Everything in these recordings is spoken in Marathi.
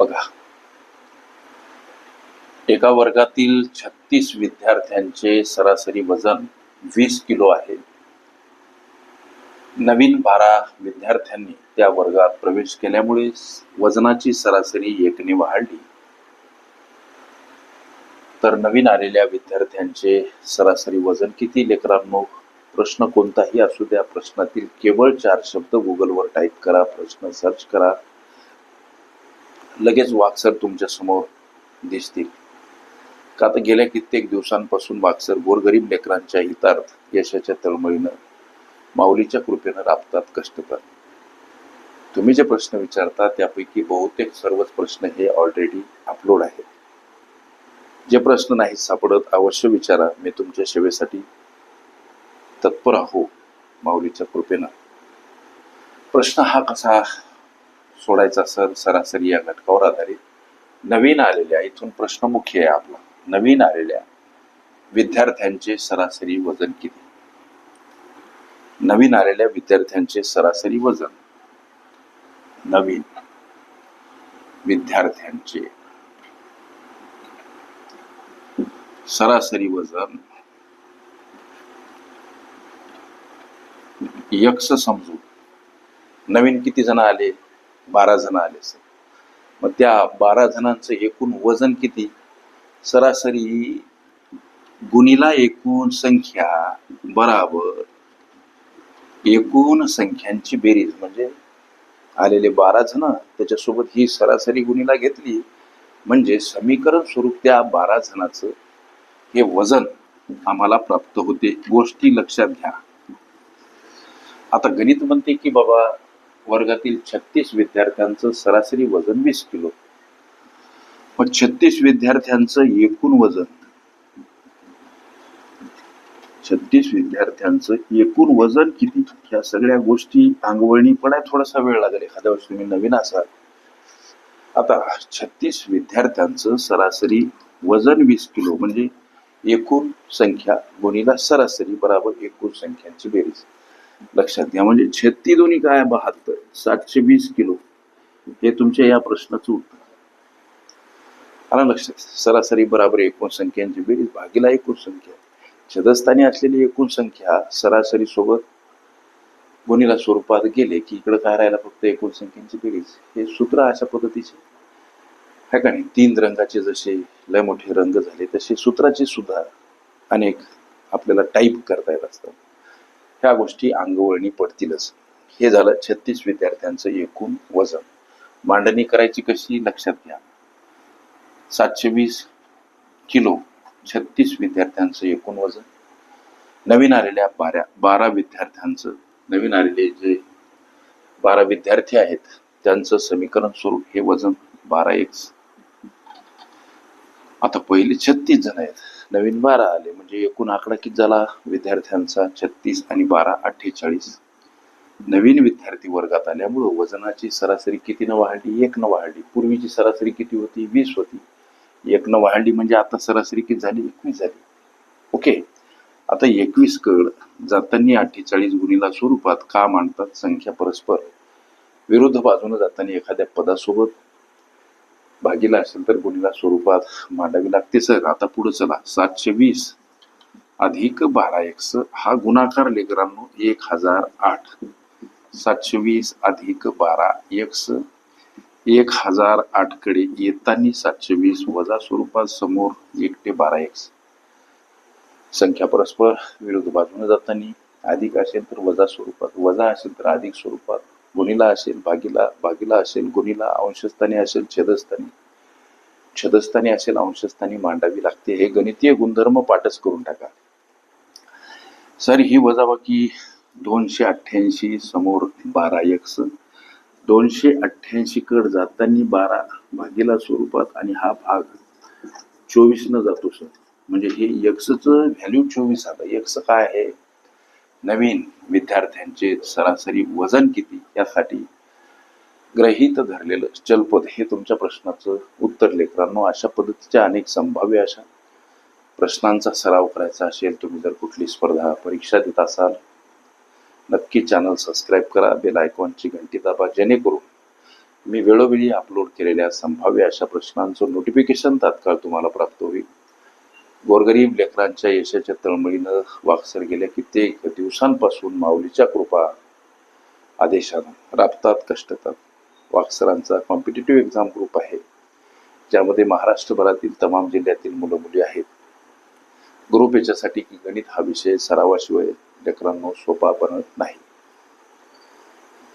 बघा. एका वर्गातील छत्तीस विद्यार्थ्यांचे सरासरी वजन वीस किलो आहे. नवीन बारा विद्यार्थ्यांनी त्या वर्गात प्रवेश केल्यामुळे वजनाची सरासरी एकने वाढली. तर नवीन आलेल्या विद्यार्थ्यांचे सरासरी वजन किती? लेकरांनो प्रश्न कोणताही असू द्या. प्रश्नातील केवळ चार शब्द गुगलवर टाईप करा प्रश्न सर्च करा. लगेच वाक्सर तुमच्यासमोर दिसतील. का तर गेल्या कित्येक दिवसांपासून वाक्सर गोरगरीब लेकरांच्या हितार्थ यशाच्या तळमळीनं माऊलीच्या कृपेनं राबतात कष्ट करतात तुम्ही जे प्रश्न विचारता त्यापैकी बहुतेक सर्वच प्रश्न हे ऑलरेडी अपलोड आहेत. जे प्रश्न नाही सापडत अवश्य विचारा मी तुमच्या सेवेसाठी तत्पर आहो माऊलीच्या कृपेनं. प्रश्न हा कसा सोडायचा सर सरासरी या घटकावर आधारित. नवीन आलेल्या इथून प्रश्न मुख्य आहे आपला. नवीन आलेल्या विद्यार्थ्यांचे सरासरी वजन किती? नवीन आलेल्या विद्यार्थ्यांचे सरासरी वजन. नवीन विद्यार्थ्यांचे सरासरी वजन यक्ष समजू नवीन किती जण आले? बारा जण आले सर मग त्या बारा जणांचं एकूण वजन किती? सरासरी गुणीला एकूण संख्या बराबर. एकूण संख्यांची बेरीज म्हणजे आलेले बारा जण त्याच्यासोबत ही सरासरी गुणीला घेतली. म्हणजे समीकरण स्वरूप त्या बारा जणांचं हे वजन आम्हाला प्राप्त होते. गोष्टी लक्षात घ्या. आता गणित म्हणते की बाबा वर्गातील छत्तीस विद्यार्थ्यांचं सरासरी वजन वीस किलो. पण छत्तीस विद्यार्थ्यांचं एकूण वजन छत्तीस विद्यार्थ्यांचं एकूण वजन किती? ह्या सगळ्या गोष्टी अंगवळणी पडाय थोडासा वेळ लागेल. एखाद्या वर्षी तुम्ही नवीन असाल. आता छत्तीस विद्यार्थ्यांचं सरासरी वजन वीस किलो म्हणजे एकूण संख्या गुणीला सरासरी बराबर एकूण संख्यांची बेरीज. लक्षात घ्या. म्हणजे छत्ती दोन्ही काय बहात्तर? सातशे वीस किलो. हे तुमच्या या प्रश्नाचं उत्तर. आला लक्षात? सरासरी बराबर एकूण संख्यांची बेरीज भागीला एकूण संख्या. छदस्थानी असलेली एकूण संख्या सरासरी सोबत गुणीला स्वरूपात गेले की इकडे काय राहिला फक्त एकूण संख्यांची बेरीज? हे सूत्र अशा पद्धतीचे है का नाही? तीन रंगाचे जसे लय मोठे रंग झाले तसे सूत्राचे सुद्धा अनेक आपल्याला टाईप करता येत असतात. ह्या गोष्टी अंगवळणी पडतीलच. हे झालं छत्तीस विद्यार्थ्यांचं एकूण वजन. मांडणी करायची कशी? लक्षात घ्या. सातशे वीस किलो छत्तीस विद्यार्थ्यांचं एकूण वजन. नवीन आलेल्या बारा बारा विद्यार्थ्यांचं नवीन आलेले जे बारा विद्यार्थी आहेत त्यांचं समीकरण स्वरूप हे वजन बारा एक्स. आता पहिले छत्तीस जण आहेत. नवीन बारा आले म्हणजे एकूण आकडा किती झाला? विद्यार्थ्यांचा छत्तीस आणि बारा अठ्ठेचाळीस. नवीन विद्यार्थी वर्गात आल्यामुळं वजनाची सरासरी कितीनं वाढली? एक न वाढली. पूर्वीची सरासरी किती होती? वीस होती. एक न वाढली म्हणजे आता सरासरी किती झाली? एकवीस झाली. ओके. आता एकवीस कड जाताना अठ्ठेचाळीस गुणीला स्वरूपात का मांडतात? संख्या परस्पर. विरुद्ध बाजूने जाताना एखाद्या पदासोबत भागीला असेल तर गुणीला स्वरूपात मांडावी लागते सर. आता पुढे चला. सातशे वीस अधिक बारा एक्स हा गुणाकार लेकरांनो एक हजार आठ. सातशे वीस अधिक बारा एक्स एक हजार आठकडे येताना सातशे वीस वजा स्वरूपात समोर एकटे बारा एक्स. संख्या परस्पर विरुद्ध बाजूने जाताना अधिक असेल तर वजा स्वरूपात वजा असेल तर अधिक स्वरूपात. गुणीला असेल भागीला भागीला असेल गुणीला अंशस्थानी असेल छेदस्थानी. छेदस्थानी असेल अंशस्थानी मांडावी लागते. हे गणितीय गुणधर्म पाठच करून टाका. सर ही वजाबाकी दोनशे अठ्ठ्याऐंशी समोर बारा एक्स दोनशे अठ्ठ्याऐंशी कड जाताना बारा भागीला स्वरूपात आणि हा भाग चोवीसनं जातो सर. म्हणजे हे यक्षचं व्हॅल्यू चोवीस आता. यक्ष काय आहे? नवीन विद्यार्थ्यांचे सरासरी वजन किती यासाठी ग्रहित धरलेलं चलपद हे तुमच्या प्रश्नाचं उत्तर लेकरांनो. अशा पद्धतीच्या अनेक संभाव्य अशा प्रश्नांचा सराव करायचा असेल तुम्ही जर कुठली स्पर्धा परीक्षा देत असाल नक्की चॅनल सबस्क्राईब करा बेल आयकॉनची घंटी दाबा जेणेकरून मी वेळोवेळी अपलोड केलेल्या संभाव्य अशा प्रश्नांचं नोटिफिकेशन तात्काळ तुम्हाला प्राप्त होईल. गोरगरीब लेकरांच्या यशाच्या तळमळीनं वाक्सर गेल्या कित्येक दिवसांपासून माऊलीच्या कृपा आदेशानं राबतात कष्टतात. वाक्सरांचा कॉम्पिटेटिव्ह एक्झाम ग्रुप आहे. ज्यामध्ये महाराष्ट्रभरातील तमाम जिल्ह्यातील मुलं मुली आहेत. ग्रुप याच्यासाठी की गणित हा विषय सरावाशिवाय लेकरांनो सोपा बनत नाही.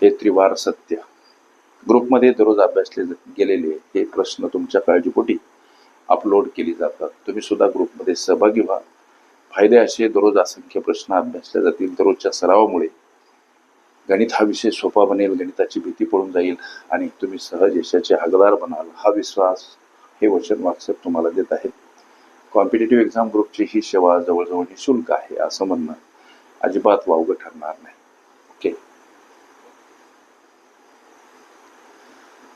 हे त्रिवार सत्य. ग्रुपमध्ये दररोज अभ्यासले गेलेले हे प्रश्न तुमच्या काळजीपोटी. अपलोड केली जातात. तुम्ही सुद्धा ग्रुपमध्ये सहभागी व्हा. फायदे असे दररोज असंख्य प्रश्न अभ्यासले जातील. दररोजच्या सरावामुळे गणित हा विषय सोपा बनेल गणिताची भीती पडून जाईल आणि तुम्ही सहज यशाचे हकदार बनाल. हा विश्वास हे वचन व्हॉट्सअप तुम्हाला देत आहेत कॉम्पिटेटिव्ह एक्झाम ग्रुपची ही सेवा जवळजवळ निशुल्क आहे असं म्हणणं अजिबात वावगं ठरणार नाही ओके